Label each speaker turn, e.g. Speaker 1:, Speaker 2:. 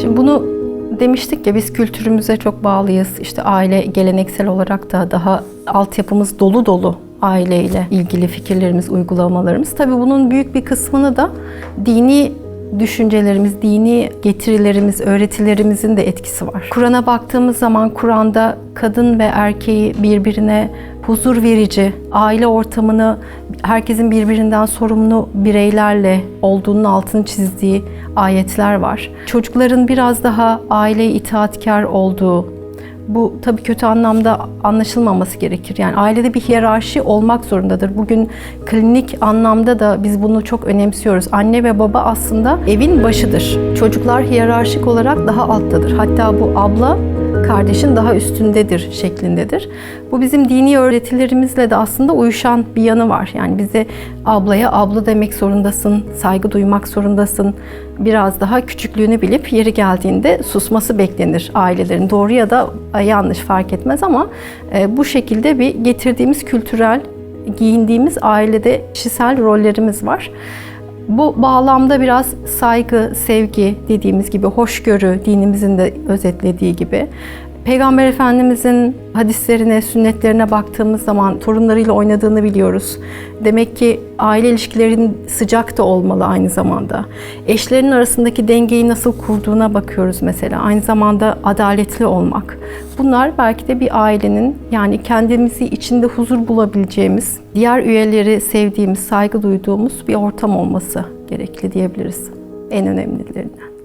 Speaker 1: Şimdi bunu demiştik ya biz kültürümüze çok bağlıyız. İşte aile geleneksel olarak da daha altyapımız dolu dolu aileyle ilgili fikirlerimiz, uygulamalarımız. Tabii bunun büyük bir kısmını da dini düşüncelerimiz, dini getirilerimiz, öğretilerimizin de etkisi var. Kur'an'a baktığımız zaman Kur'an'da kadın ve erkeği birbirine huzur verici, aile ortamını herkesin birbirinden sorumlu bireylerle olduğunun altını çizdiği ayetler var. Çocukların biraz daha aileye itaatkar olduğu, bu tabii kötü anlamda anlaşılmaması gerekir. Yani ailede bir hiyerarşi olmak zorundadır. Bugün klinik anlamda da biz bunu çok önemsiyoruz. Anne ve baba aslında evin başıdır. Çocuklar hiyerarşik olarak daha alttadır. Hatta bu abla kardeşin daha üstündedir şeklindedir. Bu bizim dini öğretilerimizle de aslında uyuşan bir yanı var. Yani bize ablaya abla demek zorundasın, saygı duymak zorundasın. Biraz daha küçüklüğünü bilip yeri geldiğinde susması beklenir ailelerin. Doğru ya da yanlış fark etmez ama e, bu şekilde bir getirdiğimiz kültürel, giyindiğimiz ailede kişisel rollerimiz var. Bu bağlamda biraz saygı, sevgi dediğimiz gibi, hoşgörü dinimizin de özetlediği gibi. Peygamber Efendimizin hadislerine, sünnetlerine baktığımız zaman torunlarıyla oynadığını biliyoruz. Demek ki aile ilişkilerinin sıcak da olmalı aynı zamanda. Eşlerin arasındaki dengeyi nasıl kurduğuna bakıyoruz mesela. Aynı zamanda adaletli olmak. Bunlar belki de bir ailenin yani kendimizi içinde huzur bulabileceğimiz, diğer üyeleri sevdiğimiz, saygı duyduğumuz bir ortam olması gerekli diyebiliriz. En önemlilerinden.